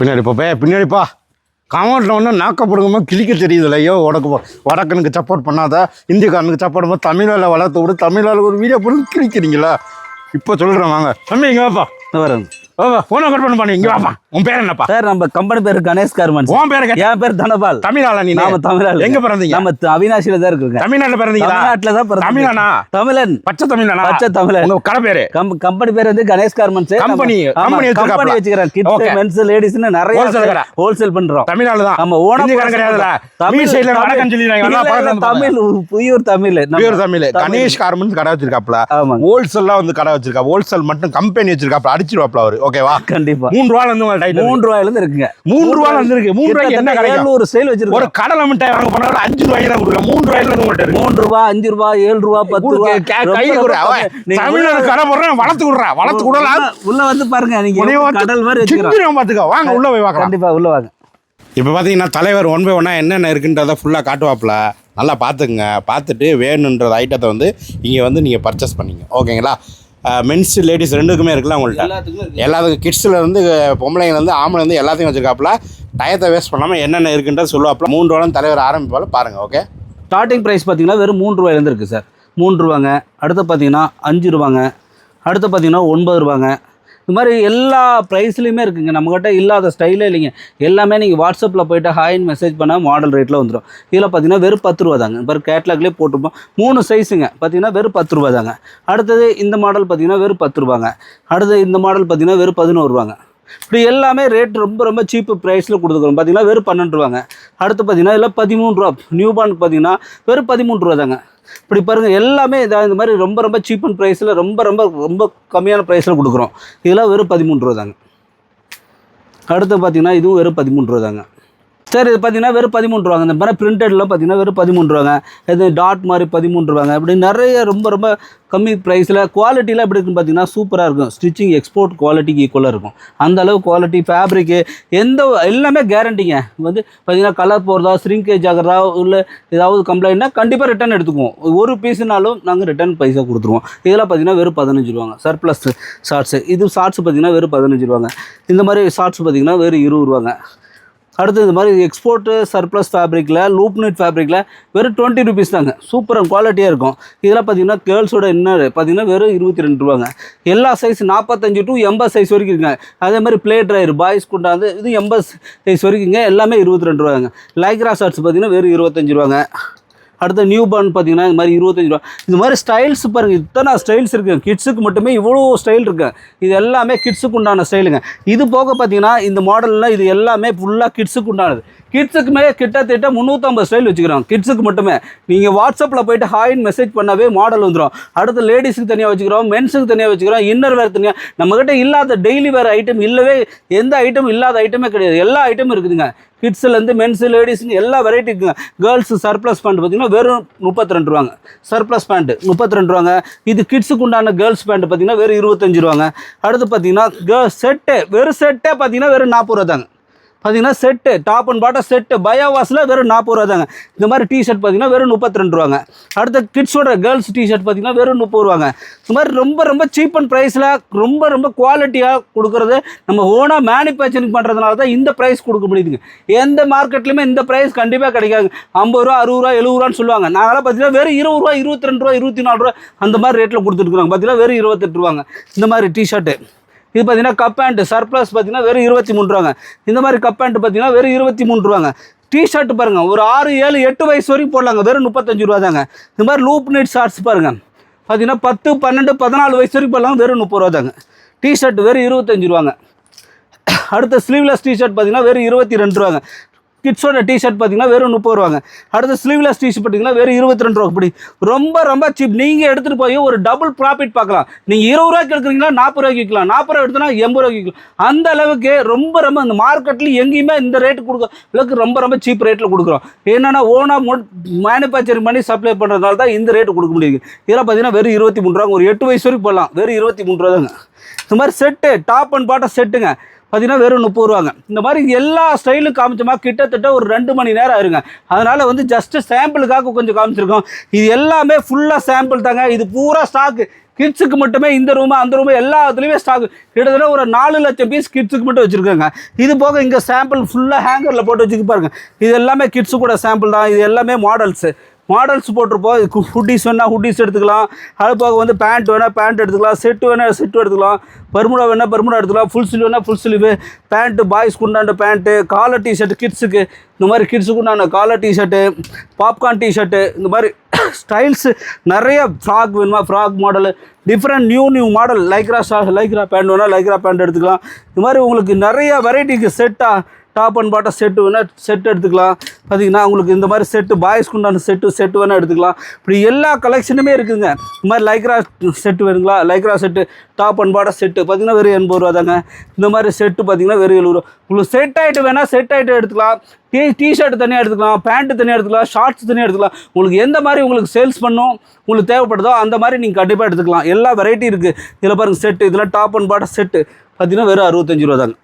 பின்னாடி போப்பே பின்னாடிப்பா காமௌண்டில் ஒன்று நாக்கப்படுங்கமோ கிழிக்க தெரியுதுல்ல ஐயோ உடக்கு வடக்கனுக்கு சப்போர்ட் பண்ணாத இந்தியக்காரனுக்கு சப்போர்ட் பண்ண தமிழால் வளர்த்து விடு தமிழால் ஒரு வீடியோ போட்டு கிழிக்கிறீங்களா? இப்போ சொல்கிறேன் வாங்க. தம்பி இங்கே வாப்பா. வரும் வாப்பா ஃபோனை கட் பண்ண பண்ணி இங்கே வாப்பா. உன் பேர் என்னப்பா? சார் நம்ம கம்பெனி பேர் கணேஷ் கார்மெண்ட்ஸ் உன் பேர் கேட்ட என் பேர் தனபால். தமிழாளா நீ நாம தமிழாள். எங்க பிறந்தீங்க? நம்ம அவினாசியில தான் இருக்குங்க. தமிழ்நாட்டில் பிறந்தீங்களா? தமிழ்நாட்டுல தான். தமிழனா? தமிழன். பச்சை தமிழனா? பச்சை தமிழன். உங்க கடை பேரு? கம் கம்பெனி பேர் வந்து கணேஷ் Company, company வச்சிருக்காப்ல. கம்பெனி வச்சுக்கிறேன் கிட்ஸ் Okay. மென்ஸ் லேடிஸ்னு நிறைய. ஹோல்சேல் பண்றோம். தமிழ்நாடு தான். நம்ம ஓனா இந்திக்காரன் கிடையாதுல்ல. மீ சைடில் வடக்கன் சொல்லிடுறாங்க. நல்லா பழக்கம் Tamil pure Tamil. Pure Tamil. Ganesh garments கடை வச்சிருக்காப்ல. ஹோல்சேல்லாம் வந்து கடை வச்சிருக்கா. ஹோல்சேல் மட்டும் கம்பெனி வச்சிருக்காப்ல. அடிச்சிருவாப்ல அவரு. ஓகேவா? கண்டிப்பா. மூணு ரூபால இருந்து டைட்டில் மூன்று ரூபாயில இருந்து இருக்குங்க. மூணு ரூபால இருந்து இருக்கு. மூணு ரூபாய்க்கு என்ன கிடைக்கும் ஏழுநூறு ஸ்டைல் ஒரு வச்சிருக்கோம் கடலை மிட்டாய் வாங்க போனாலும் அஞ்சு ரூபாய்க்கு தான் கொடுக்குறேன் மூணு ரூபாயில இருந்து உங்கள்கிட்ட இருக்கு மூன்று ரூபா அஞ்சு ரூபா. ஏழு ரூபா பத்து ரூபா கை ரொம்ப கூட தமிழ்நாடு கடை போடுறேன் வளர்த்து விடுறேன் வளர்த்து விடலாம் உள்ள- வந்து பாருங்க நீங்க கடல் மாதிரி வச்சுக்கிறோம். வாங்க உள்ள போய் பார்க்கலாம். கண்டிப்பா உள்ள வாங்க. இப்போ பார்த்தீங்கன்னா தலைவர் ஒன் பை ஒன்னாக என்னென்ன இருக்குன்றதை ஃபுல்லாக காட்டுவாப்புல. நல்லா பார்த்துக்குங்க. பார்த்துட்டு வேணுன்ற ஐட்டத்தை வந்து இங்கே வந்து நீங்கள் பர்ச்சேஸ் பண்ணிங்க ஓகேங்களா மென்ஸ் லேடிஸ் ரெண்டுக்குமே இருக்குல்ல உங்கள்கிட்ட எல்லாத்துக்குமே எல்லாத்துக்கும் கிட்ஸில் இருந்து பொம்பளைங்க வந்து ஆம்பளை வந்து எல்லாத்தையும் வச்சிருக்காப்புல. டயத்தை வேஸ்ட் பண்ணாமல் என்னென்ன இருக்குன்றது சொல்லுவாப்புல. மூன்று ரூபாய் தலைவர் ஆரம்பிப்பால பாருங்கள் ஓகே ஸ்டார்டிங் ப்ரைஸ் பார்த்தீங்கன்னா வெறும் மூன்று ரூபாயிலேருந்து இருக்குது சார் மூன்று ரூபாங்க. அடுத்து பார்த்தீங்கன்னா அஞ்சு ரூபாங்க. அடுத்து பார்த்தீங்கன்னா ஒன்பது ரூபாங்க. இது மாதிரி எல்லா ப்ரைஸ்லையுமே இருக்குங்க. நம்மக்கிட்ட இல்லாத ஸ்டைலே இல்லைங்க. எல்லாமே நீங்கள் வாட்ஸ்அப்பில் போயிட்டு ஹாய்னு மெசேஜ் பண்ணால் மாடல் ரேட்டில் வந்துடும் இதில் பார்த்தீங்கன்னா வெறும் பத்து ரூபா தாங்க. இப்போ கேட்லாக்லேயே போட்டிருப்போம். மூணு சைஸுங்க பார்த்தீங்கன்னா வெறும் பத்து ரூபா தாங்க. அடுத்தது இந்த மாடல் பார்த்தீங்கன்னா வெறும் பத்து ரூபாங்க. அடுத்தது இந்த மாடல் பார்த்தீங்கன்னா வெறும் பதினோரு ரூபாங்க. இப்படி எல்லாமே ரேட் ரொம்ப ரொம்ப சீப்பு ப்ரைஸில் கொடுத்துக்கிறோம் பார்த்தீங்கன்னா வெறும் பன்னெண்டு ரூபாங்க அடுத்து பார்த்தீங்கன்னா இதில் பதிமூணு ரூபா நியூ பார்ன் பார்த்தீங்கன்னா வெறும் பதிமூணு ரூபா தாங்க. இப்படி பாருங்கள் எல்லாமே இதாக இந்த மாதிரி ரொம்ப ரொம்ப சீப் அண்ட் ப்ரைஸில் ரொம்ப ரொம்ப ரொம்ப கம்மியான ப்ரைஸில் கொடுக்குறோம். இதெல்லாம் வெறும் பதிமூணு ரூபா தாங்க. அடுத்து பார்த்தீங்கன்னா இதுவும் வெறும் பதிமூணு ரூபா தாங்க. சார் இது பார்த்தீங்கன்னா வெறும் பதிமூணு ரூபாங்க. இந்த மாதிரி பிரிண்டட்லாம் பார்த்தீங்கன்னா வெறும் பதிமூணு ரூபாங்க. இது டாட் மாதிரி பதிமூணு ரூபாங்க. அப்படி நிறைய ரொம்ப ரொம்ப கம்மி ப்ரைஸில் குவாலிட்டிலாம் எப்படி இருக்குன்னு பார்த்தீங்கன்னா சூப்பராக இருக்கும். ஸ்டிச்சிங் எக்ஸ்போர்ட் குவாலிட்டிக்கு ஈக்குவலாக இருக்கும். அந்த அளவு குவாலிட்டி ஃபேப்ரிக்கு எந்த எல்லாமே கேரண்டிங்க வந்து பார்த்தீங்கன்னா கலர் போகிறதா ஸ்ரிங்கேஜ் ஆகிறதா இல்லை ஏதாவது கம்ப்ளைண்ட்னா கண்டிப்பாக ரிட்டர்ன் எடுத்துக்குவோம். ஒரு பீஸ்னாலும் நாங்கள் ரிட்டர்ன் பைசா கொடுத்துருவோம். இதெல்லாம் பார்த்தீங்கன்னா வெறும் பதினஞ்சு ரூபாங்க. சர்ப்ளஸ் ஷார்ட்ஸு இது ஷார்ட்ஸ் பார்த்தீங்கன்னா வெறும் பதினஞ்சு ரூபாங்க. இந்த மாதிரி ஷார்ட்ஸ் பார்த்தீங்கன்னா வெறும் இருபது ரூபாங்க. அடுத்து இந்த மாதிரி எக்ஸ்போர்ட்டு சர்ப்ளஸ் ஃபேப்ரிக்கில் லூப் நெட் ஃபேப்ரிக்கில் வெறும் டுவெண்ட்டி ருபீஸ் தாங்க. சூப்பராக குவாலிட்டியாக இருக்கும். இதெல்லாம் பார்த்தீங்கன்னா கேர்ள்ஸோட என்ன பார்த்தீங்கன்னா வெறும் இருபத்தி ரெண்டு ரூபாங்க. எல்லா சைஸ் நாற்பத்தஞ்சு டு எண்பது சைஸ் வரைக்கும் இருக்குங்க. அதே மாதிரி பிளே ட்ரையர் பாய்ஸ் கொண்டாந்து இது எண்பது சைஸ் வரைக்குங்க. எல்லாமே இருபத்தி ரெண்டு ரூபாங்க. லைக்ரா ஷர்ட்ஸ் பார்த்தீங்கன்னா வெறும் இருபத்தஞ்சு ரூபாங்க. அடுத்து நியூ பார்ன் பார்த்தீங்கன்னா இந்த மாதிரி இருபத்தஞ்சி ரூபா. இந்த மாதிரி ஸ்டைல்ஸ் பாருங்கள் இத்தனை ஸ்டைல்ஸ் இருக்குது கிட்ஸுக்கு மட்டுமே இவ்வளோ ஸ்டைல் இருக்குது இது எல்லாமே கிட்ஸுக்கு உண்டான ஸ்டைலுங்க இது போக பார்த்தீங்கன்னா இந்த மாடலில் இது எல்லாமே ஃபுல்லாக கிட்ஸுக்கு உண்டானது. கிட்ஸுக்குமே கிட்டத்தட்ட முந்நூற்றம்பது ஸ்டைல் வச்சுக்கிறோம் கிட்ஸுக்கு மட்டுமே. நீங்கள் வாட்ஸ்அப்பில் போயிட்டு ஹாய்னு மெசேஜ் பண்ணவே மாடல் வந்துடும் அடுத்து லேடிஸுக்கு தனியாக வச்சுக்கிறோம் மென்ஸுக்கு தனியாக வச்சுக்கிறோம் இன்னர் வேறு தனியாக நம்மக்கிட்ட இல்லாத டெய்லி வேறு ஐட்டம் இல்லவே எந்த ஐட்டம் இல்லாத ஐட்டமே கிடையாது. எல்லா ஐட்டமும் இருக்குதுங்க. கிட்ஸ்லேருந்து மென்ஸு லேடிஸ்னு எல்லா வெரைட்டி இருக்குங்க. கேர்ள்ஸு சர்ப்ளஸ் பேண்ட் பார்த்தீங்கன்னா வெறும் முப்பத்தி ரெண்டு ரூபாங்க. சர்ப்ளஸ் பேண்ட்டு முப்பத்தி ரெண்டு ரூபாங்க. இது கிட்ஸுக்கு உண்டான கேர்ள்ஸ் பேண்ட் பார்த்தீங்கன்னா வெறும் இருபத்தஞ்சு ரூபாங்க. அடுத்து பார்த்தீங்கன்னா கேர்ள்ஸ் செட்டே வெறும் செட்டே பார்த்தீங்கன்னா வெறும் நாற்பது ரூபா தாங்க பார்த்தீங்கன்னா set top and bottom set பயோவாஸில் வெறும் நாற்பது ரூபா தாங்க. இந்த மாதிரி டிஷர்ட் பார்த்தீங்கன்னா வெறும் முப்பத்தி ரெண்டு ரூபாங்க. அடுத்த கிட்ஸோட கேர்ள்ஸ் டிஷர்ட் பார்த்தீங்கன்னா வெறும் முப்பது ரூபாங்க. இந்த மாதிரி ரொம்ப ரொம்ப சீப் அண்ட் ப்ரைஸில் ரொம்ப ரொம்ப குவாலிட்டியாக கொடுக்குறது நம்ம ஓனாக மேனுஃபேக்சரிங் பண்ணுறதுனால தான் இந்த ப்ரைஸ் கொடுக்க முடியுதுங்க. எந்த மார்க்கெட்லையுமே இந்த ப்ரைஸ் கண்டிப்பாக கிடைக்காது. ஐம்பது ரூபா அறுபது ரூபா எழுபது ரூபான்னு சொல்லுவாங்க. நாங்களாம் பார்த்தீங்கன்னா வெறும் இருபது ரூபா இருபத்தி ரெண்டு ரூபா இருபத்தி நாலு ரூபா அந்த மாதிரி ரேட்டில் கொடுத்துருக்குறாங்க பார்த்தீங்கன்னா வெறும் இருபத்தெட்டு ரூபாங்க. இந்த மாதிரி டிஷர்ட்டு இது பார்த்தீங்கன்னா கப் பேண்ட் சர்ப்ளஸ் பார்த்தீங்கன்னா வெறும் இருபத்தி மூணு ரூபாங்க இந்த மாதிரி கப் பேண்ட் பார்த்தீங்கன்னா வெறும் இருபத்தி மூணு ரூபாங்க டிஷர்ட் பாருங்கள் ஒரு ஆறு ஏழு எட்டு வயசு வரைக்கும் போடலாங்க. வெறும் முப்பத்தஞ்சு ரூபா தாங்க இந்த மாதிரி லூப் நைட் ஷார்ட்ஸ் பாருங்கள் பார்த்தீங்கன்னா பத்து பன்னெண்டு பதினாலு வயசு வரைக்கும் போடலாம் வெறும் முப்பது ரூபா தாங்க டிஷர்ட் வெறும் இருபத்தஞ்சு ரூபாங்க. அடுத்த ஸ்லீவ்லெஸ் டிஷர்ட் பார்த்தீங்கன்னா வெறும் இருபத்தி ரெண்டு ரூபாங்க. கிட்ஸோட டிஷர்ட் பார்த்தீங்கன்னா வெறும் முப்பது ரூபாங்க. அடுத்து ஸ்லீவ்லெஸ் டிஷர்ட் பார்த்தீங்கன்னா வெறும் இருபத்தி ரெண்டு ரூபா இப்படி ரொம்ப ரொம்ப சீப் நீங்கள் எடுத்துகிட்டு போய் ஒரு டபுள் ப்ராஃபிட் பார்க்கலாம். நீங்கள் இருபது ரூபாய்க்கு எடுக்கிறீங்களா நாற்பது ரூபாய்க்கு விற்கலாம். நாற்பது ரூபா எடுத்தனா எண்பது ரூபாய்க்கு விற்கலாம். அந்த அளவுக்கு ரொம்ப ரொம்ப இந்த மார்க்கெட்டில் எங்கேயுமே இந்த ரேட்டு கொடுக்க அளவுக்கு ரொம்ப ரொம்ப சீப் ரேட்டில் கொடுக்குறோம். என்னென்னா ஓனாக மேனுஃபேக்சரிங் பண்ணி சப்ளை பண்ணுறதுனால தான் இந்த ரேட்டு கொடுக்க முடியுது. இதெல்லாம் பார்த்தீங்கன்னா வெறும் இருபத்தி மூணு ரூபா ஒரு எட்டு வயசு வரைக்கும் போடலாம். வெறும் இருபத்தி மூணு ரூபா தாங்க இந்த மாதிரி செட்டு டாப் அண்ட் பாட்டம் செட்டுங்க பார்த்தீங்கன்னா வெறும் முப்பது ரூபாங்க. இந்த மாதிரி எல்லா ஸ்டைலும் காமிச்சோமா கிட்டத்தட்ட ஒரு ரெண்டு மணி நேரம் ஆயிருங்க. அதனால் வந்து ஜஸ்ட்டு சாம்பிளுக்காக கொஞ்சம் காமிச்சிருக்கோம். இது எல்லாமே ஃபுல்லாக சாம்பிள் தாங்க. இது பூரா ஸ்டாக்கு கிட்ஸுக்கு மட்டுமே இந்த ரூமு அந்த ரூமு எல்லாத்துலேயுமே ஸ்டாக் கிட்டத்தட்ட ஒரு நாலு லட்சம் பீஸ் கிட்ஸுக்கு மட்டும் வச்சுருக்காங்க. இது போக இங்கே சாம்பிள் ஃபுல்லாக ஹேங்கரில் போட்டு வச்சுக்க பாருங்க. இது எல்லாமே கிட்ஸு கூட சாம்பிள் தான். இது எல்லாமே மாடல்ஸு மாடல்ஸ் போட்டிருப்போம். ஹுட்டிஸ் வேணால் ஹுட்டிஸ் எடுத்துக்கலாம். அது போக வந்து பேண்ட் வேணால் பேண்ட் எடுத்துக்கலாம். செட்டு வேணால் செட்டு எடுத்துக்கலாம். பர்முடா வேணால் பர்முடா எடுத்துக்கலாம். ஃபுல் ஸ்லீவ் வேணால் ஃபுல் ஸ்லீவு பேண்ட்டு பாய்ஸ்க்கு உண்டான பேண்ட்டு காலர் டிஷர்ட் கிட்ஸுக்கு இந்த மாதிரி கிட்ஸுக்கு உண்டான காலர் டிஷர்ட்டு பாப்கார்ன் டிஷர்ட்டு இந்த மாதிரி ஸ்டைல்ஸு நிறைய ஃப்ராக் வேணுமா? Frock model different new new model lycra Shah Lycra pant வேணால் லைக்ரா பேண்ட் எடுத்துக்கலாம். இந்த மாதிரி உங்களுக்கு நிறைய வெரைட்டிக்கு செட்டாக டாப் அண்ட் பாட்டம் செட்டு வேணால் செட் எடுத்துக்கலாம். பார்த்தீங்கன்னா உங்களுக்கு இந்த மாதிரி செட்டு பாய்ஸ்க்கு உண்டான செட்டு செட்டு வேணால் எடுத்துக்கலாம். இப்படி எல்லா கலெக்ஷனுமே இருக்குதுங்க. இந்த மாதிரி லைக்ரா செட்டு வேணுங்களா? Lycra set top and bottom set பார்த்தீங்கன்னா வெறும் எண்பது ரூபா தாங்க. இந்த மாதிரி செட்டு பார்த்தீங்கன்னா வெறும் எழுபது ரூபா. உங்களுக்கு செட் ஆகிட்டு வேணால் செட் ஆகிட்டு எடுத்துக்கலாம். டீ டிஷர்ட் தனியாக எடுத்துக்கலாம். பேண்ட்டு தனியாக எடுத்துக்கலாம். ஷார்ட்ஸ் தனியாக எடுத்துக்கலாம். உங்களுக்கு எந்த மாதிரி உங்களுக்கு சேல்ஸ் பண்ணும் உங்களுக்கு தேவைப்படுதோ அந்த மாதிரி நீங்கள் கண்டிப்பாக எடுத்துக்கலாம். எல்லா வெரைட்டி இருக்குது இதில் பாருங்கள் செட்டு இதெல்லாம் டாப் அண்ட் பாட்டம் செட்டு பார்த்தீங்கன்னா வெறும் அறுபத்தஞ்சு ரூபா தாங்க.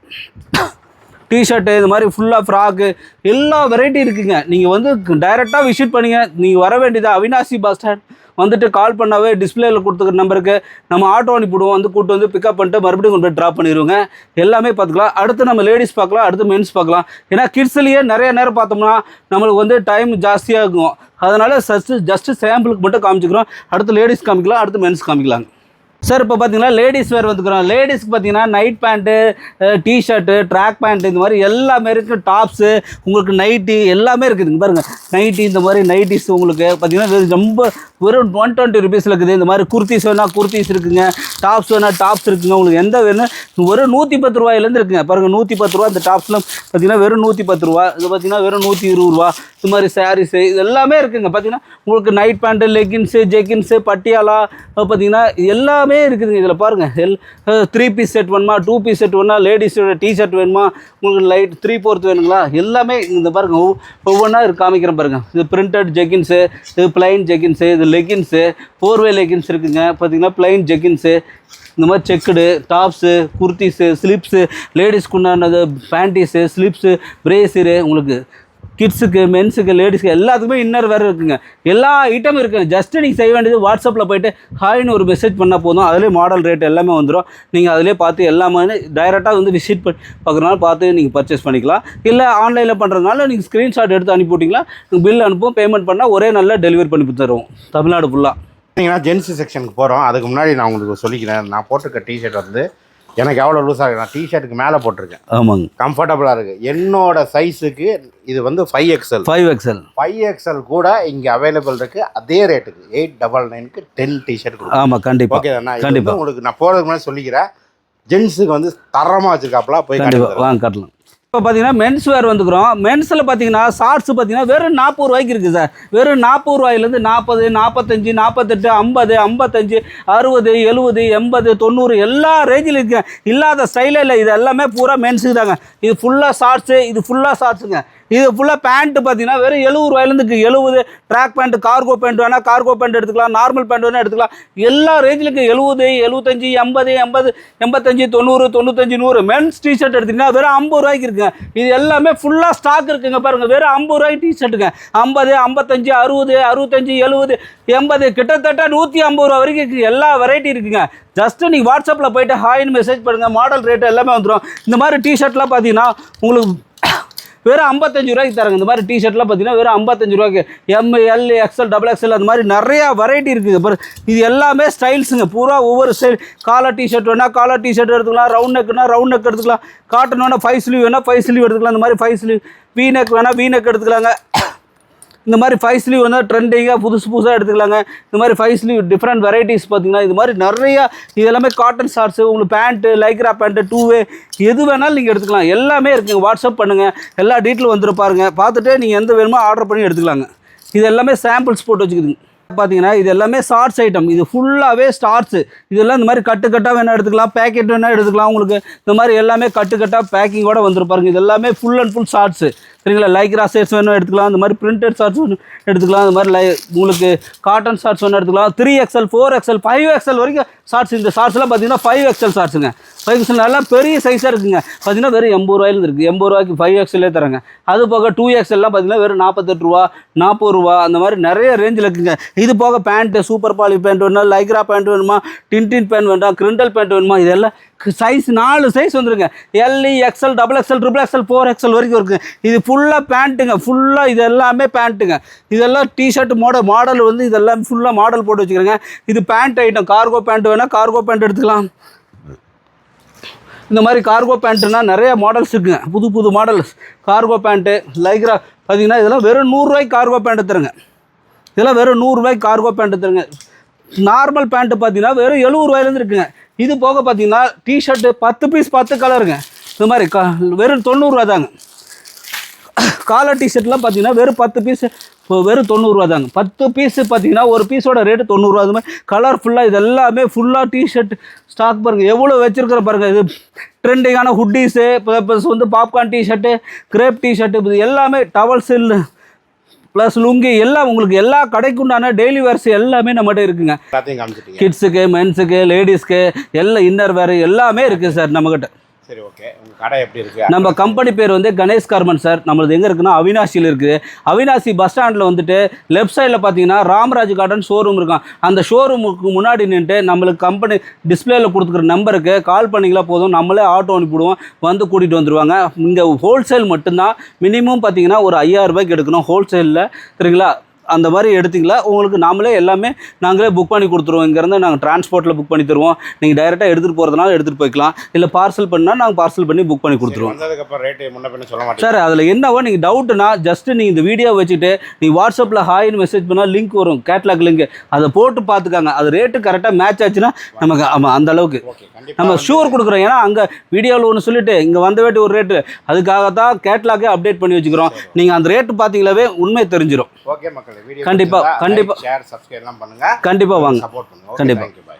டிஷர்ட்டு இது மாதிரி ஃபுல்லாக ஃப்ராக்கு எல்லா வெரைட்டி இருக்குங்க. நீங்கள் வந்து டைரெக்டாக விசிட் பண்ணுங்க நீங்கள் வர வேண்டியது அவினாசி பஸ் ஸ்டாண்ட் வந்துட்டு கால் பண்ணாவே டிஸ்பிளேயில் கொடுத்துக்கிற நம்பருக்கு நம்ம ஆட்டோ அனுப்பிவிடுவோம். வந்து கூட்டு வந்து பிக்கப் பண்ணிட்டு மறுபடியும் கொண்டு போய் ட்ராப் பண்ணிடுவோங்க எல்லாமே பார்த்துக்கலாம். அடுத்து நம்ம லேடிஸ் பார்க்கலாம் அடுத்து மென்ஸ் பார்க்கலாம். ஏன்னா கிட்ஸ்லேயே நிறைய நேரம் பார்த்தோம்னா நம்மளுக்கு வந்து டைம் ஜாஸ்தியாக இருக்கும். அதனால் ஜஸ்ட்டு ஜஸ்ட்டு சாம்பிளுக்கு மட்டும் காமிச்சிக்கிறோம். அடுத்து லேடிஸ் காமிக்கலாம் அடுத்து மென்ஸ் காமிக்கலாங்க. சார் இப்போ பார்த்தீங்கன்னா லேடிஸ் வேர் வந்துக்கிறோம். லேடிஸ்க்கு பார்த்தீங்கன்னா night pant T shirt track pant இந்த மாதிரி எல்லாமே இருக்குது டாப்ஸு உங்களுக்கு நைட்டி எல்லாமே இருக்குதுங்க பாருங்கள் நைட்டி இந்த மாதிரி நைட்டிஸ் உங்களுக்கு பார்த்தீங்கன்னா வெறும் ரொம்ப வெறும் ஒன் டுவெண்ட்டி ருபீஸில் இருக்குது. இந்த மாதிரி குர்த்திஸ் வேணால் குர்த்திஸ் இருக்குங்க. டாப்ஸ் வேணால் டாப்ஸ் இருக்குங்க. உங்களுக்கு எந்த வேணும்? வெறும் நூற்றி பத்து ரூபாயிலேருந்து இருக்குங்க. பாருங்கள் நூற்றி பத்து ரூபா இந்த டாப்ஸ்லாம் பார்த்தீங்கன்னா வெறும் நூற்றி பத்து ரூபா. இது பார்த்தீங்கன்னா வெறும் நூற்றி இருபது ரூபா. இது மாதிரி சாரீஸு இது எல்லாமே இருக்குதுங்க பார்த்தீங்கன்னா உங்களுக்கு night pant leggings jeggings Patiala அஹ் பார்த்தீங்கன்னா எல்லாமே எல்லாமே இருக்குதுங்க இதில் பாருங்கள் எல் த்ரீ பீஸ் செட் வேணுமா? டூ பீஸ் செட் வேணுமா? லேடிஸோட டிஷர்ட் வேணுமா? உங்களுக்கு லைட் த்ரீ ஃபோர்த் வேணுங்களா? எல்லாமே இந்த பாருங்கள் ஒவ்வொன்றா இது காமிக்கிறேன் பாருங்கள் இது பிரிண்டட் ஜெக்கின்ஸு இது பிளைன் ஜெக்கின்ஸு இது லெகின்ஸு ஃபோர்வே லெகின்ஸ் இருக்குதுங்க பார்த்தீங்கன்னா பிளைன் ஜெக்கின்ஸு இந்த மாதிரி செக்குடு டாப்ஸு குர்த்திஸு ஸ்லிப்ஸு லேடிஸ்க்கு உண்டானது பேண்டீஸு ஸ்லிப்ஸு பிரேசரு உங்களுக்கு கிட்ஸுக்கு மென்ஸுக்கு லேடிஸ்க்கு எல்லாத்துக்குமே இன்னர் வேறு இருக்குங்க. எல்லா ஐட்டமும் இருக்குங்க. ஜஸ்ட்டு நீங்கள் செய்ய வேண்டியது வாட்ஸ்அப்பில் போயிட்டு ஹாய்னு ஒரு மெசேஜ் பண்ணால் போதும். அதிலே மாடல் ரேட் எல்லாமே வந்துடும் நீங்கள் அதிலே பார்த்து எல்லாமே டைரெக்டாக வந்து விசிட் பண்ணி பார்க்குறனால பார்த்து நீங்கள் பர்ச்சேஸ் பண்ணிக்கலாம். இல்லை ஆன்லைனில் பண்ணுறதுனால நீங்கள் ஸ்க்ரீன்ஷாட் எடுத்து அனுப்பிவிட்டிங்களா நீங்கள் பில் அனுப்புவோம் பேமெண்ட் பண்ணால் ஒரே நாளில் டெலிவரி பண்ணி தருவோம் தமிழ்நாடு ஃபுல்லாக பார்த்தீங்கன்னா ஜென்ஸ் செக்ஷனுக்கு போகிறோம் அதுக்கு முன்னாடி நான் உங்களுக்கு சொல்லிக்கிறேன். நான் போட்டிருக்க டிஷர்ட் வந்து எனக்கு எவ்வளோ லூஸாக இருக்கு நான் டிஷர்ட்டுக்கு மேலே போட்டிருக்கேன். ஆமாங்க. கம்ஃபர்டபுளாக இருக்குது என்னோட சைஸுக்கு இது வந்து five X L five X L five X L கூட இங்கே அவைலபிள் இருக்குது அதே ரேட்டுக்கு எயிட் டபுள் நைனுக்கு டென் டிஷர்ட் ஆமாம் கண்டிப்பாக ஓகே தானே? இது கண்டிப்பா. வந்து உங்களுக்கு நான் போகிறதுக்கு முன்னாடி சொல்லிக்கிறேன். ஜென்ஸுக்கு வந்து தரமாக வச்சுருக்காப்புல போய் கண்டிப்பாக கண்டிப்பாக வாங்க கட்டலாம். இப்போ பார்த்தீங்கன்னா மென்ஸ் வேர் வந்துக்கிறோம். மென்ஸில் பார்த்தீங்கன்னா ஷார்ட்ஸ் பார்த்தீங்கன்னா வெறும் நாற்பது ரூபாய்க்கு இருக்குது சார் வெறும் நாற்பது ரூபாயிலேருந்து நாற்பது நாற்பத்தஞ்சு நாற்பத்தெட்டு ஐம்பது ஐம்பத்தஞ்சு அறுபது எழுபது எண்பது தொண்ணூறு எல்லா ரேஞ்சில் இருக்குது இல்லாத ஸ்டைலே இல்லை. இது எல்லாமே பூரா மென்ஸுக்கு தாங்க. இது ஃபுல்லாக ஷார்ட்ஸு இது ஃபுல்லாக ஷார்ட்ஸுங்க இது ஃபுல்லாக பேண்ட்டு பார்த்தீங்கன்னா வெறும் எழுபது ரூபாயிலேருந்து எழுபது ட்ராக் பேண்ட் கார்கோ பேண்ட் வேணால் கார்கோ பேண்ட் எடுத்துக்கலாம் நார்மல் பேண்ட் வேணால் எடுத்துக்கலாம். எல்லா ரேஞ்சிலுக்கு எழுபது எழுபத்தஞ்சி எண்பது எண்பது எண்பத்தஞ்சு தொண்ணூறு தொண்ணூத்தஞ்சு நூறு. மென்ஸ் டிஷர்ட் எடுத்தீங்கன்னா வெறும் ஐம்பது ரூபாய்க்கு இருக்குங்க. இது எல்லாமே ஃபுல்லாக ஸ்டாக் இருக்குங்க பாருங்கள் வெறும் ஐம்பது ரூபாய்க்கு டிஷர்ட்டுங்க ஐம்பது ஐம்பத்தஞ்சு அறுபது அறுபத்தஞ்சு எழுபது எண்பது கிட்டத்தட்ட நூற்றி ஐம்பது ரூபா வரைக்கும் இருக்குது எல்லா வெரைட்டி இருக்குங்க. ஜஸ்ட்டு நீங்கள் வாட்ஸ்அப்பில் போயிட்டு ஹாய்னு மெசேஜ் பண்ணுங்கள் மாடல் ரேட்டு எல்லாமே வந்துடும் இந்த மாதிரி டிஷர்ட்லாம் பார்த்தீங்கன்னா உங்களுக்கு வெறும் ஐம்பத்தஞ்சு ரூபாய்க்கு தராங்க இந்த மாதிரி டிஷர்ட்லாம் பார்த்தீங்கன்னா வெறும் ஐம்பத்தஞ்சு ரூபாய்க்கு. M L X L double X L அந்த மாதிரி நிறையா வெரைட்டி இருக்குது. பாரு இது எல்லாமே ஸ்டைல்ஸுங்க பூரா ஒவ்வொரு ஸ்டைல் காலர் டிஷர்ட் வேணால் காலர் டிஷர்ட் எடுத்துக்கலாம். ரவுண்ட் நெக்னா ரவுண்ட் நெக் எடுத்துக்கலாம். காட்டன் வேணால் ஃபைவ் ஸ்லீவ் வேணால் ஃபைவ் ஸ்லீவ் எடுத்துக்கலாம். அந்த மாதிரி ஃபைவ் ஸ்லீவ் வீ நெக் வேணால் வீ நெக் எடுத்துக்கலாங்க. இந்த மாதிரி ஃபைவ் ஸ்லீவ் வந்து ட்ரெண்டிங்காக புதுசு புதுசாக எடுத்துக்கலாங்க. இந்த மாதிரி ஃபைவ் ஸ்லீவ் டிஃப்ரெண்ட் வெரைட்டிஸ் பார்த்தீங்கன்னா இது மாதிரி நிறையா இது எல்லாமே காட்டன் ஷார்ட்ஸு உங்களுக்கு pant lycra pant two way எது வேணாலும் நீங்கள் எடுத்துக்கலாம். எல்லாமே இருக்குங்க. வாட்ஸ்அப் பண்ணுங்கள் எல்லா டீட்டெயிலும் வந்துட்டு பாருங்கள் பார்த்துட்டு நீங்கள் எந்த வேணுமோ ஆர்டர் பண்ணி எடுத்துக்கலாங்க. இது எல்லாமே சாம்பிள்ஸ் போட்டு வச்சுக்குதுங்க. பார்த்தீங்கன்னா இது எல்லாமே ஷார்ட்ஸ் ஐட்டம் இது ஃபுல்லாகவே ஸ்டார்ஸ் இதெல்லாம் இந்த மாதிரி கட்டு கட்டாக வேணால் எடுத்துக்கலாம். பேக்கெட் வேணால் எடுத்துக்கலாம் உங்களுக்கு. இந்த மாதிரி எல்லாமே கட்டு கட்டாக பேக்கிங்கோட வந்துருப்பாருங்க இது எல்லாமே ஃபுல் அண்ட் ஃபுல் ஷார்ட்ஸு சரிங்களா? லைக்ரா ஷர்ட்ஸ் வேணும் எடுத்துக்கலாம். அந்த மாதிரி பிரிண்டட் ஷார்ட்ஸ் வேணும் எடுத்துக்கலாம். அந்த மாதிரி லை உங்களுக்கு காட்டன் ஷார்ட்ஸ் வேணும் எடுத்துக்கலாம். Three XL four XL five XL வரைக்கும் ஷார்ட்ஸ் இந்த ஷார்ட்ஸ்லாம் பார்த்தீங்கன்னா ஃபைவ் எக்ஸல் ஷார்ட்ஸுங்க ஃபைவ் எக்ஸல் நல்லா பெரிய சைஸாக இருக்குங்க. பார்த்தீங்கன்னா வெறும் எண்பது ரூபாயிலிருந்து இருக்குது எண்பது ரூபாய்க்கு ஃபைவ் எக்ஸ்எல்லே தராங்க. அது போக டூ எக்ஸ்எல்லாம் பார்த்தீங்கன்னா வெறும் நாற்பத்தெட்டு ரூபா நாற்பது ரூபா அந்த மாதிரி நிறைய ரேஞ்சில் இருக்குங்க. இது போக பேண்ட்டு சூப்பர் பாலி பேண்ட் வேணுமா லைக்ரா பேண்ட் வேணுமா டின்டின் பேண்ட் வேண்டாம் கிரிண்டல் பேண்ட் வேணுமா இதெல்லாம் சைஸ் நாலு சைஸ் வந்துருங்க. L XL double XL triple XL four XL வரைக்கும் இருக்குது இது ஃபுல்லாக பேண்ட்டுங்க ஃபுல்லாக இது எல்லாமே பேண்ட்டுங்க இதெல்லாம் டிஷர்ட் மாடல் மாடல் வந்து இதெல்லாம் ஃபுல்லாக மாடல் போட்டு வச்சுக்கிறேங்க. இது பேண்ட் ஐட்டம் கார்கோ பேண்ட் வேணால் கார்கோ பேண்ட் எடுத்துக்கலாம். இந்த மாதிரி கார்கோ பேண்ட்டுனா நிறைய மாடல்ஸ் இருக்குங்க. புது புது மாடல்ஸ் கார்கோ பேண்ட்டு லைக்ரா பார்த்தீங்கன்னா இதெல்லாம் வெறும் நூறுரூவாய்க்கு கார்கோ பேண்ட் தருங்க இதெல்லாம் வெறும் நூறுரூவாய்க்கு கார்கோ பேண்ட் தருங்க நார்மல் பேண்ட்டு பார்த்தீங்கன்னா வெறும் எழுபது ரூபாயிலேருந்து இருக்குங்க. இது போக பார்த்தீங்கன்னா டிஷர்ட்டு பத்து பீஸ் பத்து கலருங்க இந்த மாதிரி க வெறும் தொண்ணூறுரூவா தாங்க. காலர் டிஷர்ட்லாம் பார்த்தீங்கன்னா வெறும் பத்து பீஸ் வெறும் தொண்ணூறுரூவா தாங்க. பத்து பீஸு பார்த்தீங்கன்னா ஒரு பீஸோட ரேட்டு தொண்ணூறுரூவா அது மாதிரி கலர் ஃபுல்லாக இது எல்லாமே ஃபுல்லாக டிஷர்ட் ஸ்டாக் பாருங்கள் எவ்வளோ வச்சுருக்கிற பாருங்கள் இது ட்ரெண்டிங்கான ஹுட்டீஸு இப்போ வந்து பாப்கார்ன் டிஷர்ட்டு கிரேப் டிஷர்ட்டு இது எல்லாமே டவல்ஸ் ப்ளஸ் லுங்கி எல்லாம் உங்களுக்கு எல்லா கடைக்கு உண்டான டெய்லி வேர்ஸ் எல்லாமே நம்மகிட்ட இருக்குங்க. கிட்ஸுக்கு மென்ஸுக்கு லேடிஸ்க்கு எல்லாம் இன்னர் வேறு எல்லாமே இருக்குது சார் நம்மக்கிட்ட சரி ஓகே உங்கள் கடை எப்படி இருக்குது நம்ம கம்பெனி பேர் வந்து கணேஷ் கார்மன் சார். நம்மளது எங்கே இருக்குன்னா அவினாசியில் இருக்குது அவினாசி பஸ் ஸ்டாண்டில் வந்துட்டு லெஃப்ட் சைடில் பார்த்தீங்கன்னா ராமராஜ் கார்டன் ஷோரூம் இருக்கும். அந்த ஷோரூமுக்கு முன்னாடி நின்றுட்டு நம்மளுக்கு கம்பெனி டிஸ்பிளேயில் கொடுத்துக்கிற நம்பருக்கு கால் பண்ணிங்களா போதும். நம்மளே ஆட்டோ அனுப்பிவிடுவோம். வந்து கூட்டிகிட்டு வந்துடுவாங்க இங்கே ஹோல்சேல் மட்டும்தான். மினிமம் பார்த்தீங்கன்னா ஒரு ஐயாயிரம் ரூபாய்க்கு எடுக்கணும். ஹோல்சேலில் சரிங்களா? அந்த மாதிரி எடுத்தீங்களா? உங்களுக்கு நாமளே எல்லாமே நாங்களே புக் பண்ணி கொடுத்துருவோம். இங்கேருந்து நாங்கள் டிரான்ஸ்போர்ட்டில் புக் பண்ணி தருவோம். நீங்கள் டைரெக்டாக எடுத்துகிட்டு போகிறதுனால எடுத்துகிட்டு போய்க்கலாம். இல்லை பார்சல் பண்ணால் நாங்கள் பார்சல் பண்ணி புக் பண்ணி கொடுத்துருவோம். சார் அதில் என்னவோ நீங்கள் டவுட்டுனா ஜஸ்ட் நீங்கள் இந்த வீடியோ வச்சுட்டு நீங்கள் வாட்ஸ்அப்பில் ஹாய்னு மெசேஜ் பண்ணால் லிங்க் வரும். கேட்லாக் லிங்க் அதை போட்டு பார்த்துக்காங்க. அது ரேட்டு கரெக்டாக மேட்ச் ஆச்சுன்னா நமக்கு ஆமாம் அந்த அளவுக்கு. நம்ம ஷூர் கொடுக்குறோம். ஏன்னா அங்கே வீடியோவில் ஒன்று சொல்லிட்டு இங்கே வந்த வேட்டி ஒரு ரேட்டு அதுக்காக தான் கேட்லாக்கே அப்டேட் பண்ணி வச்சுக்கிறோம். நீங்கள் அந்த ரேட்டு பார்த்தீங்களாவே உண்மை தெரிஞ்சிடும் ஓகே மக்களே. கண்டிப்பா, கண்டிப்பா. ஷேர் சப்ஸ்கிரைப் எல்லாம் பண்ணுங்க கண்டிப்பாக வாங்க சப்போர்ட் கண்டிப்பா. கண்டிப்பா